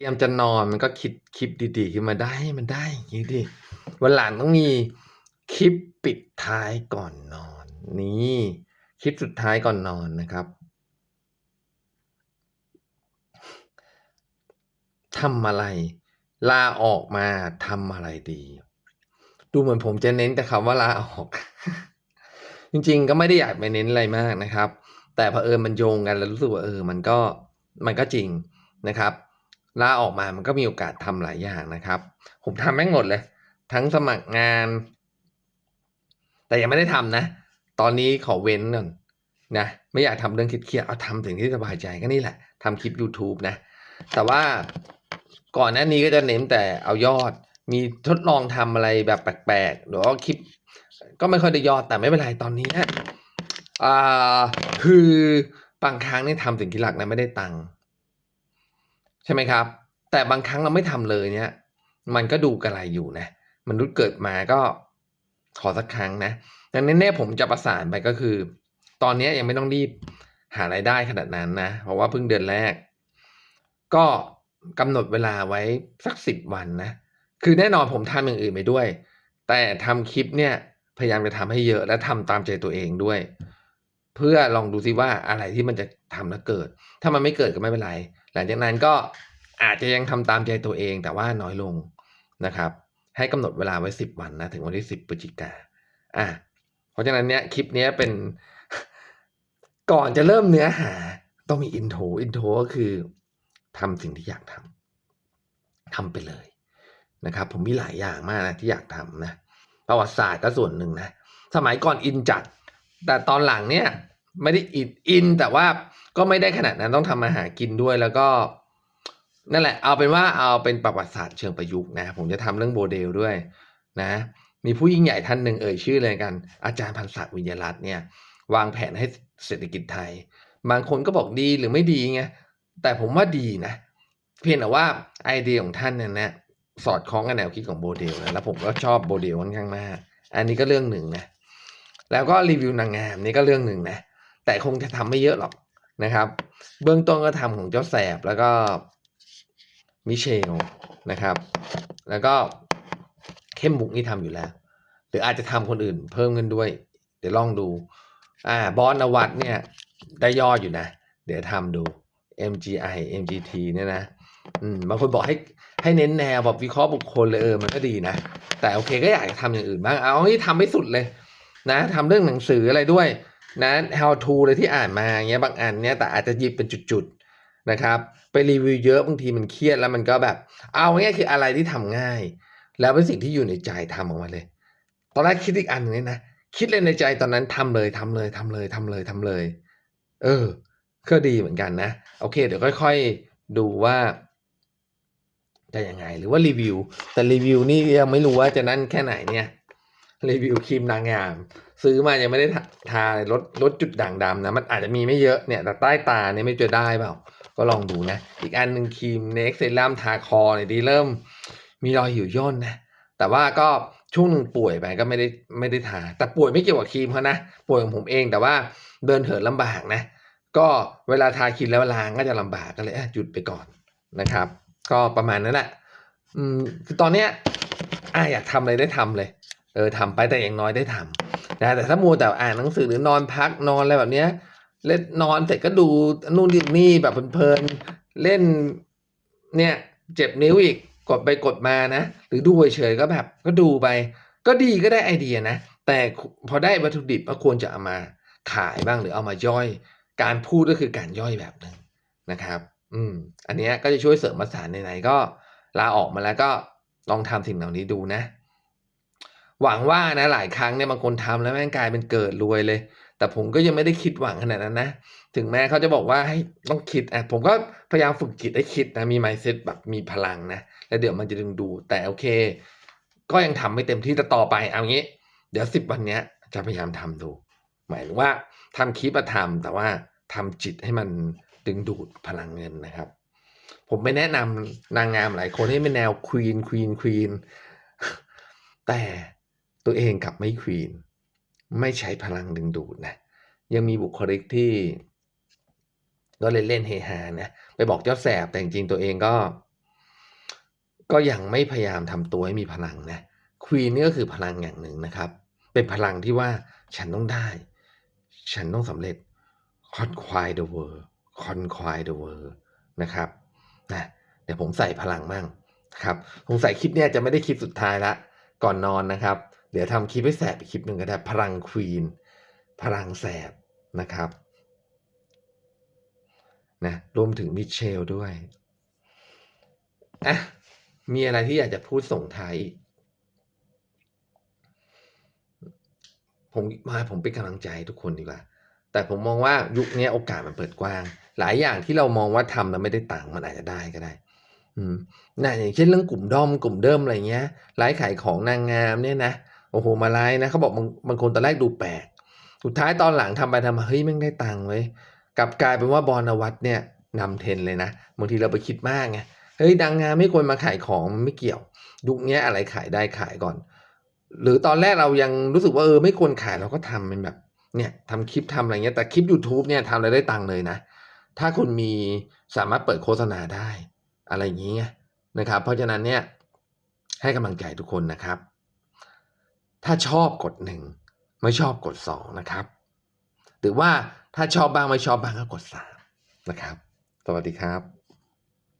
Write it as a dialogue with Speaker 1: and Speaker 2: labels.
Speaker 1: เตรียมจะนอนมันก็คิดคลิปดีๆขึ้นมาได้มันได้อย่างงี้ดิวันหลังต้องมีคลิปปิดท้ายก่อนนอน นี่คลิปสุดท้ายก่อนนอนนะครับทำอะไร ลาออกมาทำอะไรดี ดูเหมือนผมจะเน้นแต่คำว่าลาออก จริงๆ ก็ไม่ได้อยากไปเน้นอะไรมากนะครับ แต่เผอิญมันโยงกันแล้วรู้สึกว่าเออ มันก็มันก็จริงนะครับ ลาออกมามันก็มีโอกาสทำหลายอย่างนะครับ ผมทำแม่งหมดเลย ทั้งสมัครงาน แต่ยังไม่ได้ทำนะ ตอนนี้ขอเว้นก่อนนะไม่อยากทำเรื่องเครียดเอาทำสิ่งที่สบายใจก็นี่แหละทำคลิป YouTube นะ แต่ว่าก่อนหน้านี้ก็จะเน้นแต่เอายอดมีทดลองทำอะไรแบบแปลกๆหรือว่าคลิป ก็ไม่ค่อยได้ยอดแต่ไม่เป็นไรตอนนี้นะอ่าคือ บางครั้งเนี่ยทำสิ่งที่หลักนะไม่ได้ตังค์ ช่ไหมครับ แต่บางครั้งเราไม่ทำเลยเนี่ย มันก็ดูกระไรอยู่นะมนุษย์เกิดมาก็ขอสักครั้งนะดังนั้นแน่ผมจะประสานไปก็คือ ตอนนี้ยังไม่ต้องรีบหารายได้ขนาดนั้นนะ เพราะว่าเพิ่งเดือนแรก ก็กำหนดเวลาไว้สักสิบวันนะ คือแน่นอนผมทำอย่างอื่นไปด้วย แต่ทำคลิปเนี่ยพยายามจะทำให้เยอะและทำตามใจตัวเองด้วย เพื่อลองดูซิว่าอะไรที่มันจะ ทำแล้วเกิด ถ้ามันไม่เกิดก็ไม่เป็นไร หลังจากนั้นก็อาจจะยังทำตามใจตัวเองแต่ว่าน้อยลงนะครับ ให้กำหนดเวลาไว้สิบวันนะถึงวันที่สิบพฤศจิกาอะเพราะฉะนั้นเนี่ยคลิปเนี้ยเป็นก่อนจะเริ่มเนื้อหา ต้องมีอินโทรอินโทรก็คือทำสิ่งที่อยากทำทำไปเลยนะครับ ผมมีหลายอย่างมากนะที่อยากทำนะประวัติศาสตร์ก็ส่วนหนึ่งนะ สมัยก่อนอินจัด แต่ตอนหลังเนี่ย ไม่ได้อินอินแต่ว่าก็ไม่ได้ขนาดนั้นต้องทำมาหากินด้วยแล้วก็ นั่นแหละ เอาเป็นว่าเอาเป็นประวัติศาสตร์เชิงประยุกต์นะ ผมจะทำเรื่องโมเดลด้วยนะ มีผู้ยิ่งใหญ่ท่านหนึ่งเอ่ยชื่อเลยกัน อาจารย์พันศักดิ์วิญญารัตน์เนี่ย วางแผนให้เศรษฐกิจไทย บางคนก็บอกดีหรือไม่ดีไงแต่ผมว่าดีนะ เพียงแต่ว่าไอเดียของท่านเนี่ยนะสอดคล้องกับแนวคิดของโมเดลนะแล้วผมก็ชอบโมเดลค่อนข้างมาก อันนี้ก็เรื่องหนึ่งนะแล้วก็รีวิวนางงามนี่ก็เรื่องหนึ่งนะ แต่คงจะทำไม่เยอะหรอกนะครับ เบื้องต้นก็ทำของเจ้าแสบแล้วก็มิเชลนะครับ แล้วก็เข้มบุกนี่ทำอยู่แล้ว หรืออาจจะทำคนอื่นเพิ่มกันด้วย เดี๋ยวลองดู อ่าบอสนวัตเนี่ยได้ยอดอยู่นะ เดี๋ยวทำดู MGI MGT เนี่ยนะอืมบางคนบอกให้ให้เน้นแนวแบบวิเคราะห์บุคคลเลยเออมันก็ดีนะ แต่โอเคก็อยากจะทำอย่างอื่นบ้างเอาให้ทำให้สุดเลย นะทำเรื่องหนังสืออะไรด้วย นะ how to เลยที่อ่านมาเงี้ยบางอันเนี้ยแต่อาจจะหยิบเป็นจุดๆนะครับ ไปรีวิวเยอะบางทีมันเครียดแล้วมันก็แบบ เอาง่ายคืออะไรที่ทำง่าย แล้วเป็นสิ่งที่อยู่ในใจทำออกมาเลย ตอนแรกคิดอีกอันหนึงเนี่ยนะคิดเลยในใจตอนนั้นทำเลยทำเลยทำเลยทำเลยทำเลย เออก็ดีเหมือนกันนะ โอเค เดี๋ยวค่อย ๆ ดูว่าจะยังไง หรือว่ารีวิว แต่รีวิวนี่ยังไม่รู้ว่าจะนั่นแค่ไหนเนี่ยรีวิวครีมนางงาม ซื้อมายังไม่ได้ทาลดลดจุดด่างดำนะ มันอาจจะมีไม่เยอะเนี่ยแต่ใต้ตาเนี่ยไม่เจอได้เปล่า ก็ลองดูนะ อีกอันหนึ่งครีมเน็กเซรั่มทาคอเนี่ยดีเริ่ม มีรอยหิวย่นนะ แต่ว่าก็ช่วงหนึ่งป่วยไปก็ไม่ได้ไม่ได้ทา แต่ป่วยไม่เกี่ยวกับครีมเขานะ ป่วยของผมเองแต่ว่าเดินเหินลำบากนะ ก็เวลาทาครีมแล้วล้างก็จะลำบากก็เลยหยุดไปก่อนนะครับ ก็ประมาณนั้นแหละอืมคือตอนเนี้ยอะอยากทำอะไรได้ทำเลย เออทำไปแต่อย่างน้อยได้ทำนะแต่ถ้ามัวแต่อ่านหนังสือหรือนอนพักนอนอะไรแบบเนี้ยเล่นนอนเสร็จก็ดูนู่นนี่นี่แบบเพลินเล่นเนี่ยเจ็บนิ้วอีกกดไปกดมานะ หรือดูเฉยๆก็แบบก็ดูไป ก็ดีก็ได้ไอเดียนะ แต่พอได้วัตถุดิบก็ควรจะเอามาขายบ้างหรือเอามาย่อย การพูดก็คือการย่อยแบบหนึ่งนะครับ อืม อันนี้ก็จะช่วยเสริมประสานไหนๆก็ลาออกมาแล้วก็ลองทำสิ่งเหล่านี้ดูนะ หวังว่านะหลายครั้งเนี่ยบางคนทำแล้วแม่งกลายเป็นเกิดรวยเลย แต่ผมก็ยังไม่ได้คิดหวังขนาดนั้นนะ ถึงแม้เขาจะบอกว่าให้ต้องคิดอะผมก็พยายามฝึกจิตให้คิดนะมี mindset แบบมีพลังนะแล้วเดี๋ยวมันจะดึงดูดแต่โอเค ก็ยังทำไม่เต็มที่แต่ต่อไปเอางี้ เดี๋ยวสิบวันเนี้ยจะพยายามทำดู หมายถึงว่าทำคลิปมาทำแต่ว่าทำจิตให้มันดึงดูดพลังเงินนะครับ ผมไม่แนะนำนางงามหลายคนให้เป็นแนวควีนควีนควีนแต่ ตัวเองกับไม่ควีนไม่ใช้พลังดึงดูดนะยังมีบุคลิกที่ก็เล่นเล่นเฮฮานะไปบอกเจ้าแสบแต่จริงตัวเองก็ ก็ยังไม่พยายามทำตัวให้มีพลังนะ Queen นี่ก็คือพลังอย่างหนึ่งนะครับ เป็นพลังที่ว่าฉันต้องได้ ฉันต้องสำเร็จ Conquer the world Conquer the world นะครับนะเดี๋ยวผมใส่พลังมั่งครับผมใส่คลิปเนี้ยจะไม่ได้คลิปสุดท้ายละก่อนนอนนะครับ เดี๋ยวทำคลิปให้แสบอีกคลิปหนึ่งก็ได้พลังควีนพลังแสบนะครับนะรวมถึงมิเชลด้วยอะมีอะไรที่อยากจะพูดส่งท้ายอีกผมมาผมเป็นกำลังใจใทุกคนดีกว่า แต่ผมมองว่ายุคนี้โอกาสมันเปิดกว้าง หลายอย่างที่เรามองว่าทำแล้วไม่ได้ตังมันอาจจะได้ก็ได้ อืมนะอย่างเช่นเรื่องกลุ่มด้อมกลุ่มเดิมอะไรเงี้ยไลฟ์ขายของนางงามเนี่ยนะ โอ้โหมาไลฟ์นะเขาบอกบางบางคนตอนแรกดูแปลกสุดท้ายตอนหลังทำไปทำมาเฮ้ยแม่งได้ตังค์เว้ยกลับกลายเป็นว่าบอลนวัตเนี่ยนำเทรนเลยนะบางทีเราไปคิดมากไงเฮ้ยดังงามไม่ควรมาขายของมันไม่เกี่ยว ยุคเนี้ยอะไรขายได้ขายก่อน หรือตอนแรกเรายังรู้สึกว่าเออไม่ควรขายเราก็ทำเป็นแบบเนี่ยทำคลิปทำอะไรเงี้ยแต่คลิป YouTube เนี่ยทำอะไรได้ตังค์เลยนะ ถ้าคุณมีสามารถเปิดโฆษณาได้ อะไรอย่างนี้ไงนะครับ เพราะฉะนั้นเนี่ยให้กำลังใจทุกคนนะครับ ถ้าชอบกดหนึ่งไม่ชอบกดสองนะครับ หรือว่าถ้าชอบบ้างไม่ชอบบ้างก็กดสามนะครับ สวัสดีครับ